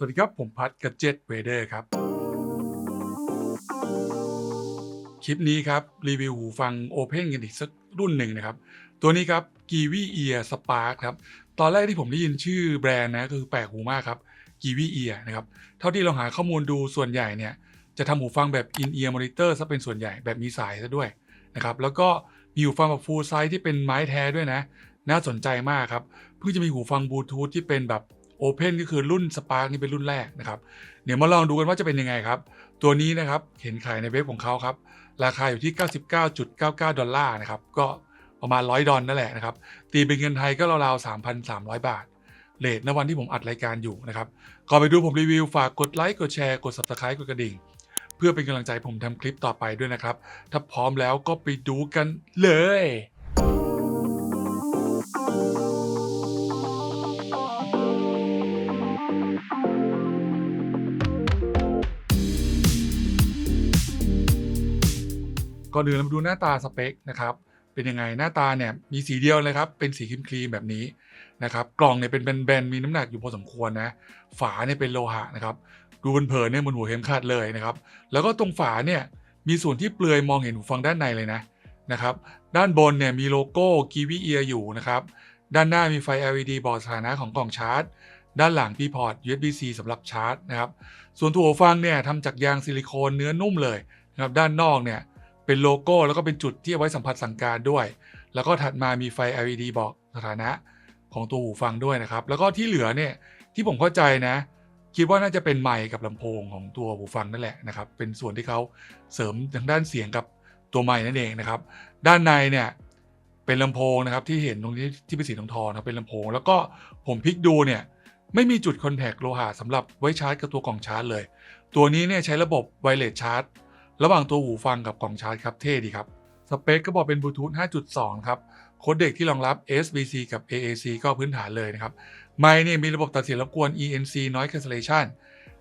สวัสดีครับ ผมพัดกับเจ็ตเวเดอร์ครับ คลิปนี้ครับ รีวิวหูฟัง Open กันอีกสักรุ่นหนึ่งนะครับ ตัวนี้ครับ g i v i Ear Spark ครับ ตอนแรกที่ผมได้ยินชื่อแบรนด์นะคือแปลกหูมากครับ g i v i Ear นะครับ เท่าที่เราหาข้อมูลดูส่วนใหญ่เนี่ย จะทำหูฟังแบบ In Ear Monitor ซะเป็นส่วนใหญ่แบบมีสายซะด้วยนะครับ แล้วก็มีหูฟังแบบ Full Size ที่เป็นไม้แท้ด้วยนะ น่าสนใจมากครับ เพิ่งจะมีหูฟังบลูทูธที่เป็นแบบ Open ก็คือรุ่น Spark นี่เป็นรุ่นแรกนะครับเดี๋ยวมาลองดูกันว่าจะเป็นยังไงครับ ตัวนี้นะครับเห็นขายในเว็บของเขาครับ ราคาอยู่ที่ 99.99 ดอลลาร์นะครับ ก็ประมาณ 100 ดอลนั่นแหละนะครับ ตีเป็นเงินไทยก็ราวๆ 3,300 บาทเลทณวันที่ผมอัดรายการอยู่นะครับก่อนไปดูผมรีวิว ฝากกดไลค์กดแชร์กด Subscribe กดกระดิ่ง เพื่อเป็นกำลังใจผมทำคลิปต่อไปด้วยนะครับ ถ้าพร้อมแล้วก็ไปดูกันเลย ก่อนอื่นเรามาดูหน้าตาสเปคนะครับเป็นยังไงหน้าตาเนี่ยมีสีเดียวเลยครับเป็นสีครีมครีมแบบนี้นะครับกล่องเนี่ยเป็นแบนๆมีน้ำหนักอยู่พอสมควรนะฝาเนี่ยเป็นโลหะนะครับดูเผินๆเนี่ยเหมันหัวเข็มขัดเลยนะครับแล้วก็ตรงฝาเนี่ยมีส่วนที่เปลือยมองเห็นหูฟังด้านในเลยนะนะครับด้านบนเนี่ยมีโลโก้ g i v i Ear อยู่นะครับด้านหน้ามีไฟ LED บอกสถานะของกล่องชาร์จ ด้านหลังมีพอร์ต USB-C สำหรับชาร์จนะครับส่วนตัวหูฟังเนี่ยทำจากยางซิลิโคนเนื้อนุ่มเลยนะครับด้านนอกเนี่ย เป็นโลโก้แล้วก็เป็นจุดที่เอาไว้สัมผัสสั่งการด้วย แล้วก็ถัดมามีไฟ LED บอกสถานะของตัวหูฟังด้วยนะครับ แล้วก็ที่เหลือเนี่ยที่ผมเข้าใจนะ คิดว่าน่าจะเป็นไมค์กับลำโพงของตัวหูฟังนั่นแหละนะครับ เป็นส่วนที่เขาเสริมทางด้านเสียงกับตัวไมค์นั่นเองนะครับ ด้านในเนี่ยเป็นลำโพงนะครับที่เห็นตรงนี้ที่เป็นสีทองทองนะเป็นลำโพง แล้วก็ผมพลิกดูเนี่ยไม่มีจุดคอนแทคโลหะสำหรับไว้ชาร์จกับตัวกล่องชาร์จเลย ตัวนี้เนี่ยใช้ระบบไวเลสชาร์จ ระหว่างตัวหูฟังกับกล่องชาร์จครับเท่ดีครับ สเปคก็บอกเป็นบลูทูธ 5.2 ครับโค้ดเด็กที่รองรับ SBC กับ AAC ก็พื้นฐานเลยนะครับ ไมค์เนี่ยมีระบบตัดเสียงรบกวน ENC Noise Cancellation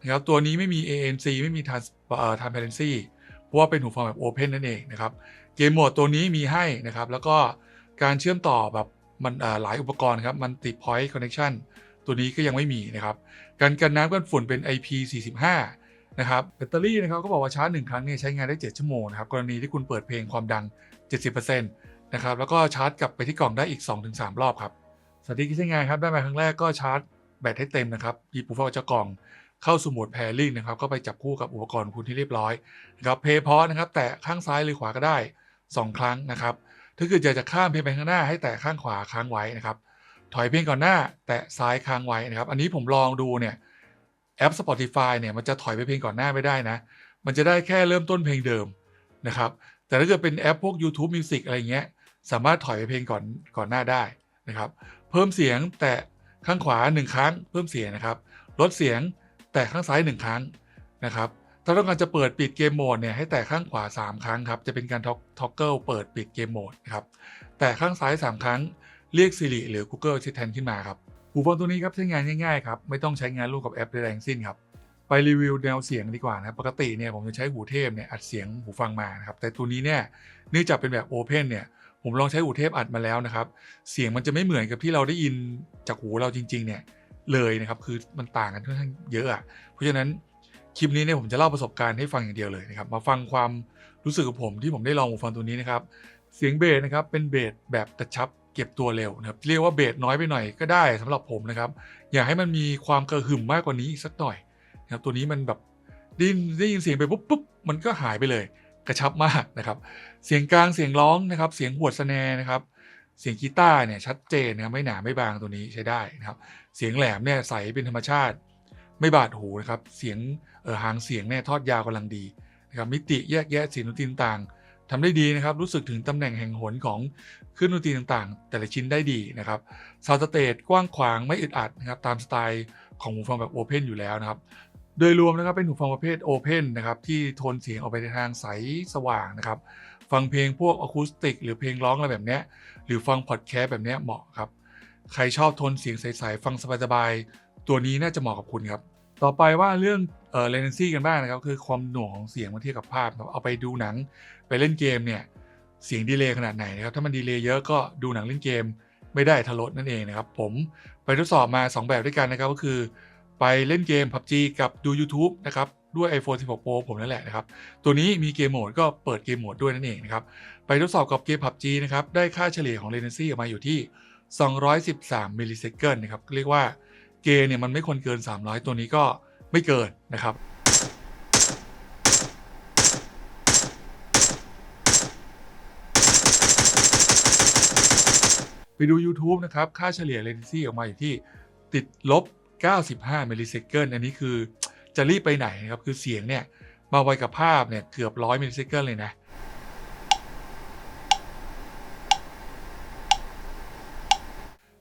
นะครับ ตัวนี้ไม่มี ANC ไม่มี Trans เอ่อ Transparency เพราะว่าเป็นหูฟังแบบ Open นั่นเองนะครับ เกมโหมดตัวนี้มีให้นะครับ แล้วก็การเชื่อมต่อแบบมันเอ่อหลายอุปกรณ์ครับ มันติด Point Connection ตัวนี้ก็ยังไม่มีนะครับ การกันน้ำกันฝุ่นเป็น IP45 นะครับแบตเตอรี่นะครับก็บอกว่าชาร์จ1ครั้งเนี่ยใช้งานได้ 7 ชั่วโมงนะครับกรณีที่คุณเปิดเพลงความดัง 70%นะครับแล้วก็ชาร์จกลับไปที่กล่องได้อีก 2-3 รอบครับสถิติที่ใช้งานครับได้มาครั้งแรกก็ชาร์จแบตให้เต็มนะครับหยิบหูฟังอกจากกล่องเข้าสู่โหมด pairing นะครับก็ไปจับคู่กับอุปกรณ์ของคุณที่เรียบร้อยนะครับเพย์พอนะครับแตะข้างซ้ายหรือขวาก็ได้ 2 ครั้งนะครับถ้าเกิดอยากจะข้ามเพลงไปข้างหน้าให้แตะข้างขวาค้างไว้นะครับถอยเพลงก่อนหน้า แตะซ้ายค้างไว้นะครับอันนี้ผมลองดูเนี่ย แอป Spotify เนี่ยมันจะถอยไปเพลงก่อนหน้าไม่ได้นะ มันจะได้แค่เริ่มต้นเพลงเดิมนะครับ แต่ถ้าเกิดเป็นแอปพวก YouTube Music อะไรเงี้ย สามารถถอยไปเพลงก่อนก่อนหน้าได้นะครับ เพิ่มเสียงแตะข้างขวา 1 ครั้ง เพิ่มเสียงนะครับ ลดเสียงแตะข้างซ้าย 1 ครั้งนะครับ ถ้าต้องการจะเปิดปิดเกมโหมดเนี่ยให้แตะข้างขวา 3 ครั้งครับ จะเป็นการท็อกเกิลเปิดปิดเกมโหมดนะครับ แตะข้างซ้าย 3 ครั้ง เรียก Siri หรือ Google Assistant ขึ้นมาครับ หูฟังตัวนี้ครับใช้งานง่ายๆครับไม่ต้องใช้งานร่วมกับแอปใดๆทั้งสิ้นครับไปรีวิวแนวเสียงดีกว่านะครับปกติเนี่ยผมจะใช้หูเทพเนี่ยอัดเสียงหูฟังมานะครับแต่ตัวนี้เนี่ยเนื่องจากเป็นแบบโอเพนเนี่ยผมลองใช้หูเทพอัดมาแล้วนะครับ เสียงมันจะไม่เหมือนกับที่เราได้ยินจากหูเราจริง ๆ เนี่ยเลยนะครับคือมันต่างกันค่อนข้างเยอะอะเพราะฉะนั้นคลิปนี้เนี่ยผมจะเล่าประสบการณ์ให้ฟังอย่างเดียวเลยนะครับมาฟังความรู้สึกของผมที่ผมได้ลองหูฟังตัวนี้นะครับเสียงเบสนะครับเป็นเบสแบบกระชับ เก็บตัวเร็วนะครับเรียกว่าเบสน้อยไปหน่อยก็ได้สำหรับผมนะครับ อยากให้มันมีความกระหึ่มมากกว่านี้อีกสักหน่อยนะครับตัวนี้มันแบบได้นได้ยินเสียงไปปุ๊บปุ๊บมันก็หายไปเลย กระชับมากนะครับ เสียงกลางเสียงร้องนะครับ เสียงหวดสแนนะครับ เสียงกีตาร์เนี่ยชัดเจนนะครับไม่หนาไม่บางตัวนี้ใช้ได้นะครับ เสียงแหลมเนี่ยใสเป็นธรรมชาติ ไม่บาดหูนะครับ เสียงเออหางเสียงเนี่ยทอดยาวกำลังดีนะครับมิติแยกแยะเสียงดนตรีต่าง ทำได้ดีนะครับ รู้สึกถึงตำแหน่งแห่งหนของเครื่องดนตรีต่างๆ แต่ละชิ้นได้ดีนะครับซาวด์สเตจกว้างขวางไม่อึดอัดนะครับตามสไตล์ของหูฟังแบบโอเพนอยู่แล้วนะครับโดยรวมนะครับเป็นหูฟังประเภทโอเพนนะครับที่โทนเสียงออกไปในทางใสสว่างนะครับฟังเพลงพวกอะคูสติก หรือเพลงร้องอะไรแบบนี้หรือฟังพอดแคสต์แบบนี้เหมาะครับ ใครชอบโทนเสียงใสๆฟังสบายๆตัวนี้น่าจะเหมาะกับคุณครับ ต่อไปว่าเรื่องเออ latency กันบ้างนะครับ คือความหน่วงของเสียงเมื่อเทียบกับภาพครับเอาไปดูหนังไปเล่นเกมเนี่ยเสียงดีเลย์ขนาดไหนนะครับถ้ามันดีเลย์เยอะก็ดูหนังเล่นเกมไม่ได้ทะลดนั่นเองนะครับผมไปทดสอบมา 2 แบบด้วยกันนะครับก็คือไปเล่นเกม PUBG กับดู YouTube นะครับด้วย iPhone 16 Pro ผมนั่นแหละนะครับ ตัวนี้มีเกมโหมดก็เปิดเกมโหมดด้วยนั่นเองนะครับ ไปทดสอบกับเกม PUBG นะครับ ได้ค่าเฉลี่ยของ latency ออกมาอยู่ที่ 213มิลลิเซคันนะครับ เรียกว่า เกมเนี่ยมันไม่ควรเกิน 300 ตัวนี้ก็ไม่เกินนะครับไปดู YouTube นะครับ ค่าเฉลี่ย latency ออกมาอยู่ที่ติดลบ 95มิลลิเซคันอันนี้คือจะรีบไปไหนนะครับ คือเสียงเนี่ย มาไวกับภาพเนี่ย เกือบ 100มิลลิเซคันเลยนะ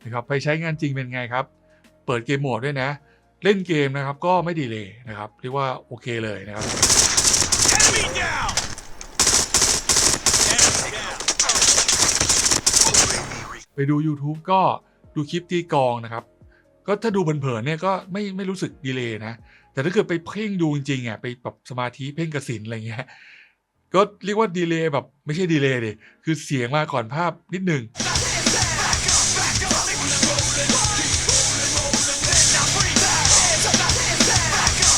นะครับ ไปใช้งานจริงเป็นไงครับ เปิดเกมโหมดด้วยนะ เล่นเกมนะครับก็ไม่ดีเลยนะครับ เรียกว่าโอเคเลยนะครับ ไปดู YouTube ก็ดูคลิปตีกองนะครับ ก็ถ้าดูเผินๆเนี่ยก็ไม่ไม่รู้สึกดีเลยนะ แต่ถ้าเกิดไปเพ่งดูจริงๆอะไปแบบสมาธิเพ่งกระสินอะไรเงี้ยก็เรียกว่าดีเลยแบบไม่ใช่ดีเลยดิคือเสียงมาก่อนภาพนิดหนึ่ง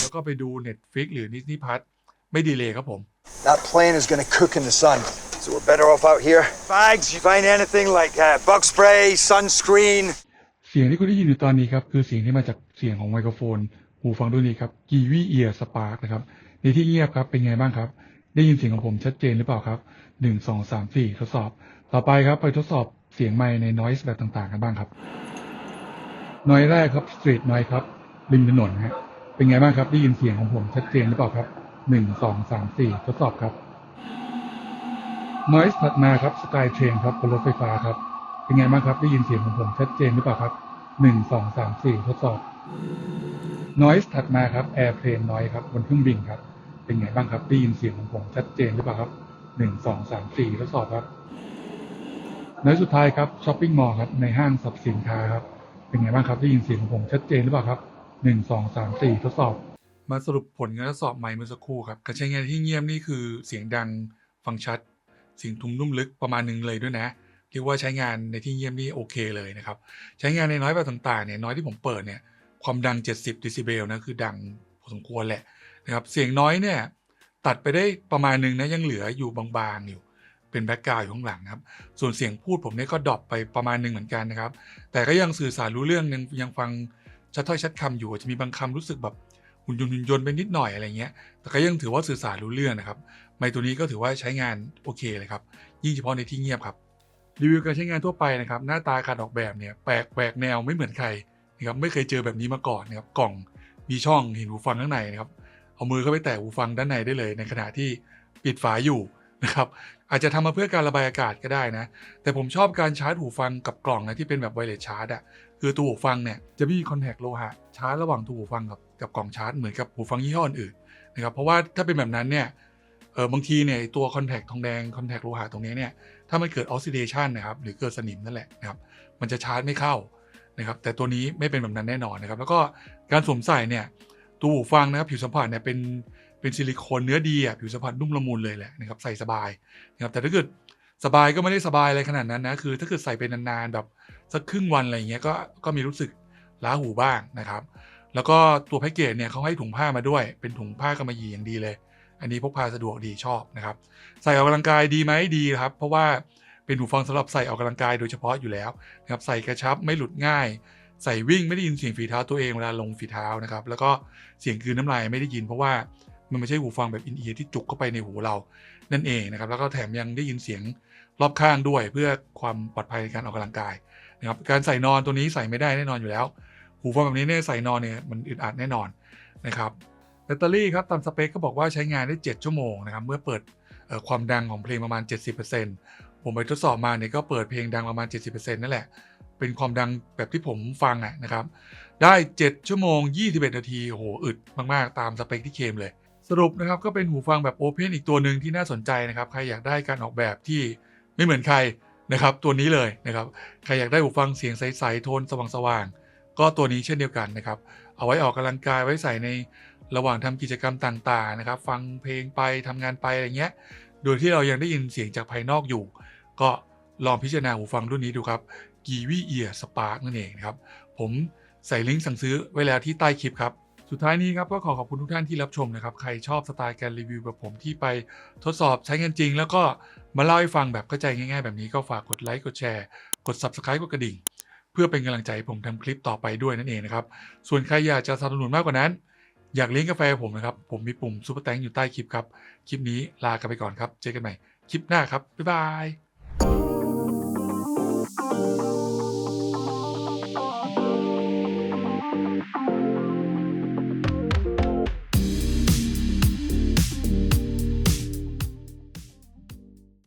แล้วก็ไปดู Netflix หรือ Disney Plus ไม่ดีเลยครับผม That plane is gonna cook in the sun. So we're better off out here. Bags, you find anything like uh, bug spray, sunscreen? เสียงที่คุณได้ยินอยู่ตอนนี้ครับ คือเสียงที่มาจากเสียงของไมโครโฟน หูฟังรุ่นนี้ครับ g i v i Ear Spark นะครับในที่เงียบครับเป็นไงบ้างครับ ได้ยินเสียงของผมชัดเจนหรือเปล่าครับหนึ่งสองสามสี่ทดสอบ ต่อไปครับไปทดสอบเสียงไมค์ใน noise แบบต่างๆ กันบ้างครับ noise แรกครับ street noise ครับริมถนนฮะ เป็นไงบ้างครับ ได้ยินเสียงของผมชัดเจนหรือเปล่าครับหนึ่งสองสามสี่ทดสอบครับ noise ถัดมาครับ sky train ครับบนรถไฟฟ้าครับ เป็นไงบ้างครับ ได้ยินเสียงของผมชัดเจนหรือเปล่าครับหนึ่งสองสามสี่ทดสอบ noise ถัดมาครับ airplane noise ครับบนเครื่องบินครับ เป็นไงบ้างครับ ได้ยินเสียงของผมชัดเจนหรือเปล่าครับหนึ่งสองสามสี่ทดสอบครับ noise สุดท้ายครับ shopping mall ครับในห้างสรรพสินค้าครับเป็นไงบ้างครับ ได้ยินเสียงของผมชัดเจนหรือเปล่าครับ หนึ่งสองสามสี่ทดสอบ มาสรุปผลการทดสอบไมค์เมื่อสักครู่ครับการใช้งานที่เงียบนี่คือเสียงดังฟังชัดเสียงทุ้มนุ่มลึกประมาณหนึ่งเลยด้วยนะเรียกว่าใช้งานในที่เงียบนี่โอเคเลยนะครับ ใช้งานในน้อยแบบต่างๆเนี่ยน้อยที่ผมเปิดเนี่ยความดัง 70ดิซิเบลนะคือดังพอสมควรแหละนะครับเสียงน้อยเนี่ยตัดไปได้ประมาณหนึ่งนะยังเหลืออยู่บางๆอยู่เป็นแบ็กกราวด์อยู่ข้างหลังครับ ส่วนเสียงพูดผมเนี่ยก็ดรอปไปประมาณหนึ่งเหมือนกันนะครับ แต่ก็ยังสื่อสารรู้เรื่องยังยังฟัง ชัดถ้อยชัดคำอยู่อาจจะมีบางคำรู้สึกแบบหุ่นยนต์หุ่นยนต์ไปนิดหน่อยอะไรเงี้ย แต่ก็ยังถือว่าสื่อสารรู้เรื่องนะครับไมค์ตัวนี้ก็ถือว่าใช้งานโอเคเลยครับ ยิ่งเฉพาะในที่เงียบครับ รีวิวการใช้งานทั่วไปนะครับ หน้าตาการออกแบบเนี่ยแปลกแปลกแนวไม่เหมือนใครนะครับ ไม่เคยเจอแบบนี้มาก่อนนะครับ กล่องมีช่องเห็นหูฟังข้างในนะครับ เอามือเข้าไปแตะหูฟังด้านในได้เลย ในขณะที่ปิดฝาอยู่นะครับ อาจจะทำมาเพื่อการระบายอากาศก็ได้นะ แต่ผมชอบการชาร์จหูฟังกับกล่องนะที่เป็นแบบไวเลสชาร์จอะ คือตัวหูฟังเนี่ยจะไม่มีคอนแทคโลหะชาร์จระหว่างตัวหูฟังกับกับกล่องชาร์จเหมือนกับหูฟังยี่ห้ออื่นนะครับเพราะว่าถ้าเป็นแบบนั้นเนี่ยเออบางทีเนี่ยตัวคอนแทคทองแดงคอนแทคโลหะตรงนี้เนี่ยถ้ามันเกิดออกซิเดชันนะครับหรือเกิดสนิมนั่นแหละนะครับมันจะชาร์จไม่เข้านะครับแต่ตัวนี้ไม่เป็นแบบนั้นแน่นอนนะครับแล้วก็การสวมใส่เนี่ยตัวหูฟังนะครับผิวสัมผัสเนี่ยเป็นเป็นซิลิโคนเนื้อดีอะผิวสัมผัสนุ่มละมุนเลยแหละนะครับใส่สบายนะครับแต่ถ้าเกิด สบายก็ไม่ได้สบายอะไรขนาดนั้นนะคือถ้าเกิดใส่ไปนานๆแบบสักครึ่งวันอะไรเงี้ยก็ก็มีรู้สึกล้าหูบ้างนะครับ แล้วก็ตัวแพ็กเกจเนี่ยเขาให้ถุงผ้ามาด้วย เป็นถุงผ้ากำมะหยี่อย่างดีเลย อันนี้พกพาสะดวกดีชอบนะครับ ใส่ออกกำลังกายดีไหมดีครับ เพราะว่าเป็นหูฟังสำหรับใส่ออกกำลังกายโดยเฉพาะอยู่แล้วนะครับใส่กระชับไม่หลุดง่าย ใส่วิ่งไม่ได้ยินเสียงฝีเท้าตัวเองเวลาลงฝีเท้านะครับแล้วก็เสียงกลืนน้ำลายไม่ได้ยินเพราะว่ามันไม่ใช่หูฟังแบบอินเอียร์ที่จุกเข้าไปในหูเรานั่นเองนะครับแล้วก็แถมยังได้ยินเสียง รอบข้างด้วยเพื่อความปลอดภัยในการออกกำลังกายนะครับการใส่นอนตัวนี้ใส่ไม่ได้แน่นอนอยู่แล้ว หูฟังแบบนี้เนี่ยใส่นอนเนี่ยมันอึดอัดแน่นอนนะครับแบตเตอรี่ครับตามสเปคก็บอกว่าใช้งานได้ 7 ชั่วโมงนะครับเมื่อเปิดความดังของเพลงประมาณ 70%ผมไปทดสอบมาเนี่ยก็เปิดเพลงดังประมาณ 70%นั่นแหละ เป็นความดังแบบที่ผมฟังอะนะครับ ได้ 7 ชั่วโมง 21 นาทีโหอึดมาก ๆ ตามสเปคที่เคมเลย สรุปนะครับก็เป็นหูฟังแบบโอเพนอีกตัวหนึ่งที่น่าสนใจนะครับ ใครอยากได้การออกแบบที่ ไม่เหมือนใครนะครับ ตัวนี้เลยนะครับ ใครอยากได้หูฟังเสียงใสๆโทนสว่างๆก็ตัวนี้เช่นเดียวกันนะครับ เอาไว้ออกกำลังกายไว้ใส่ในระหว่างทำกิจกรรมต่างๆนะครับ ฟังเพลงไปทำงานไปอะไรเงี้ย โดยที่เรายังได้ยินเสียงจากภายนอกอยู่ ก็ลองพิจารณาหูฟังรุ่นนี้ดูครับ g i v i Ear Spark นั่นเองนะครับ ผมใส่ลิงก์สั่งซื้อไว้แล้วที่ใต้คลิปครับ สุดท้ายนี้ครับก็ขอขอบคุณทุกท่านที่รับชมนะครับ ใครชอบสไตล์การรีวิวแบบผมที่ไปทดสอบใช้งานจริง แล้วก็มาเล่าให้ฟังแบบเข้าใจง่ายๆ แบบนี้ก็ฝากกดไลค์กดแชร์ กด Subscribe กดกระดิ่ง เพื่อเป็นกำลังใจให้ผมทำคลิปต่อไปด้วยนั่นเองนะครับ ส่วนใครอยากจะสนับสนุนมากกว่านั้น อยากเลี้ยงกาแฟผมนะครับ ผมมีปุ่มซุปเปอร์แตงอยู่ใต้คลิปครับ คลิปนี้ลากันไปก่อนครับ เจอกันใหม่คลิปหน้าครับ บ๊ายบาย